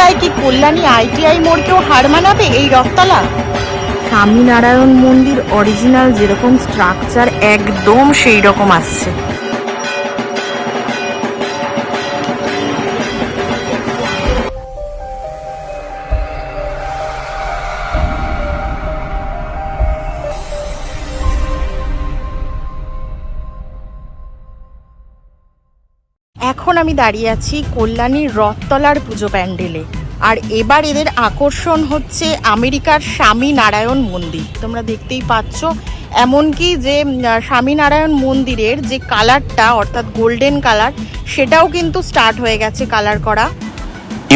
ক্ষমতায় কি কল্যাণী আইটিআই মোড়কেও হার মানাবে এই রথতলা? স্বামীনারায়ণ মন্দির অরিজিনাল যেরকম স্ট্রাকচার একদম সেই রকম আসছে। এখন আমি দাঁড়িয়ে আছি কল্যাণীর রথতলার পুজো প্যান্ডেলে। আর এবার এদের আকর্ষণ হচ্ছে আমেরিকার স্বামী নারায়ণ মন্দির। তোমরা দেখতেই পাচ্ছ, এমনকি যে স্বামীনারায়ণ মন্দিরের যে কালারটা, অর্থাৎ গোল্ডেন কালার, সেটাও কিন্তু স্টার্ট হয়ে গেছে কালার করা।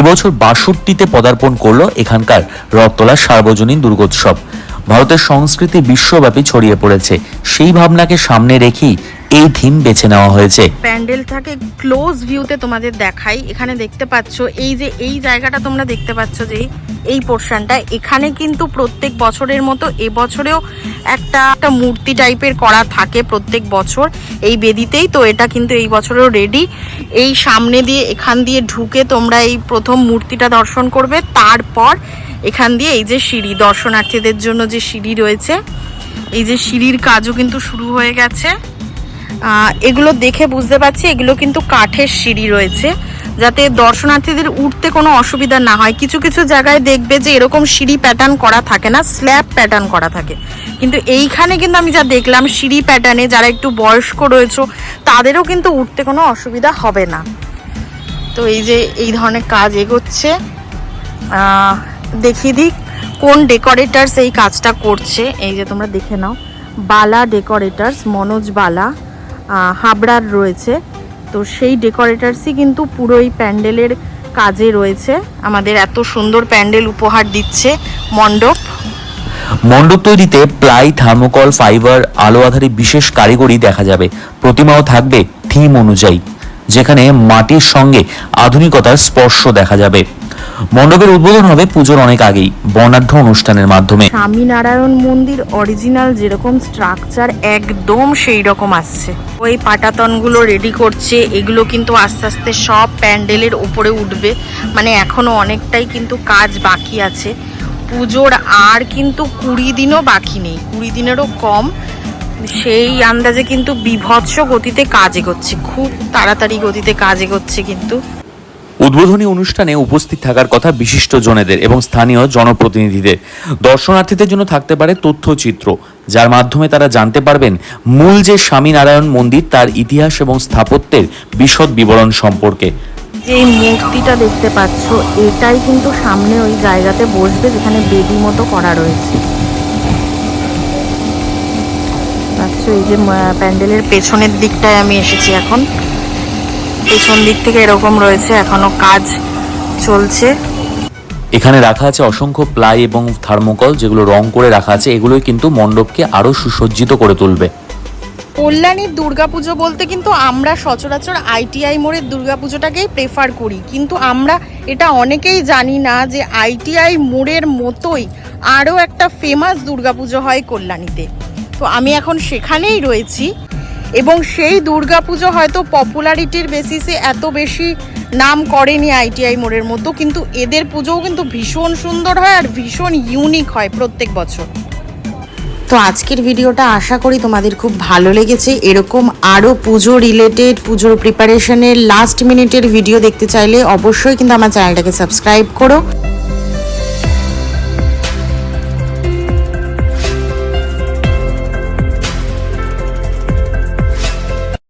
এবছর বাষট্টিতে পদার্পণ করল এখানকার রথতলা সার্বজনীন দুর্গোৎসব। ভারতের সংস্কৃতি বিশ্বব্যাপী ছড়িয়ে পড়েছে। সেই ভাবনাকে সামনে রেখেই এই থিম বেছে নেওয়া হয়েছে। প্যান্ডেলটাকে ক্লোজ ভিউতে তোমাদের দেখাই। এখানে দেখতে পাচ্ছ, এই যে এই জায়গাটা তোমরা দেখতে পাচ্ছ যে এই পোর্শনটা। এখানে কিন্তু প্রত্যেক বছরের মতো এবছরেও একটা একটা মূর্তি টাইপের করা থাকে প্রত্যেক বছর। এই বেদিতেই তো এটা কিন্তু এই বছরেও রেডি এই সামনে দিয়ে, এখান দিয়ে ঢুকে তোমরা এই প্রথম মূর্তিটা দর্শন করবে। তারপর এখান দিয়ে এই যে সিঁড়ি, দর্শনার্থীদের জন্য যে সিঁড়ি রয়েছে, এই যে সিঁড়ির কাজও কিন্তু শুরু হয়ে গেছে। এগুলো দেখে বুঝতে পারছি, এগুলো কিন্তু কাঠের সিঁড়ি রয়েছে। যাতে দর্শনার্থীদের উঠতে কোনো অসুবিধা না হয়। কিছু কিছু জায়গায় দেখবে যে এরকম সিঁড়ি প্যাটার্ন করা থাকে না স্ল্যাব প্যাটার্ন করা থাকে। কিন্তু এইখানে কিন্তু আমি যা দেখলাম সিঁড়ি প্যাটার্নে যারা একটু বয়স্ক রয়েছে, তাদেরও কিন্তু উঠতে কোনো অসুবিধা হবে না। তো এই যে এই ধরনের কাজ এগোচ্ছে দেখিয়ে দিক কোন ডেকোরেটার্স এই কাজটা করছে। এই যে তোমরা দেখে নাও, বালা ডেকোরেটার্স মনোজ বালা হাবড়ার রয়েছে। তো সেই ডেকোরেটার্সই কিন্তু পুরো এই প্যান্ডেলের কাজে রয়েছে। আমাদের এত সুন্দর প্যান্ডেল উপহার দিচ্ছে মণ্ডপ। মণ্ডপ তৈরিতে প্লাই, থার্মোকল, ফাইবার, আলো আধারে বিশেষ কারিগরি দেখা যাবে। প্রতিমাও থাকবে থিম অনুযায়ী, যেখানে মাটির সঙ্গে আধুনিকতার স্পর্শ দেখা যাবে। মণ্ডপের উদ্বোধন হবে পুজোর অনেক আগেই, বর্ণাঢ্য অনুষ্ঠানের মাধ্যমে। স্বামীনারায়ণ মন্দির অরিজিনাল যেরকম স্ট্রাকচার একদম সেই রকম আসছে। ওই পাটাতনগুলো রেডি করছে, এগুলো কিন্তু আস্তে আস্তে সব প্যান্ডেলের উপরে উঠবে। মানে এখনও অনেকটাই কিন্তু কাজ বাকি আছে। পুজোর আর কিন্তু কুড়ি দিনও বাকি নেই, কুড়ি দিনেরও কম। সেই আন্দাজে কিন্তু বিভৎস গতিতে কাজ এগোচ্ছে, খুব তাড়াতাড়ি গতিতে কাজ এগোচ্ছে কিন্তু। উদ্বোধনী অনুষ্ঠানে উপস্থিত থাকার কথা বিশিষ্ট জনেদের এবং স্থানীয় জনপ্রতিনিধিদের। দর্শনার্থীদের জন্য থাকতে পারে তথ্যচিত্র, যার মাধ্যমে তারা জানতে পারবেন মূল যে স্বামীনারায়ণ মন্দির, তার ইতিহাস এবং স্থাপত্যের বিশদ বিবরণ সম্পর্কে। যে মূর্তিটা দেখতে পাচ্ছ, এটাই কিন্তু সামনে ওই জায়গাতে বসবে যেখানে বেদি মতো করা রয়েছে। এই যে প্যান্ডেলের পেছনের দিকটায় আমি এসেছি এখন। পেছন দিক থেকে এরকম রয়েছে এখনও কাজ চলছে। এখানে রাখা আছে অসংখ্য প্লাই এবং থার্মোকল যেগুলো রং করে রাখা আছে এগুলোই কিন্তু মণ্ডপকে আরও সুসজ্জিত করে তুলবে। কল্যাণীর দুর্গাপুজো বলতে কিন্তু আমরা সচরাচর আইটিআই মোড়ের দুর্গাপুজোটাকেই প্রেফার করি। কিন্তু আমরা এটা অনেকেই জানি না যে আইটিআই মোড়ের মতোই আরও একটা ফেমাস দুর্গাপুজো হয় কল্যাণীতে। তো আমি এখন সেখানেই রয়েছি। এবং সেই দুর্গাপুজো হয়তো পপুলারিটির বেসিসে এত বেশি নাম করেনি আইটিআই মোড়ের মতো কিন্তু এদের পুজোও কিন্তু ভীষণ সুন্দর হয় আর ভীষণ ইউনিক হয় প্রত্যেক বছর। তো আজকের ভিডিওটা আশা করি তোমাদের খুব ভালো লেগেছে। এরকম আরও পুজো রিলেটেড পুজোর প্রিপারেশনের লাস্ট মিনিটের ভিডিও দেখতে চাইলে অবশ্যই কিন্তু আমার চ্যানেলটাকে সাবস্ক্রাইব করো।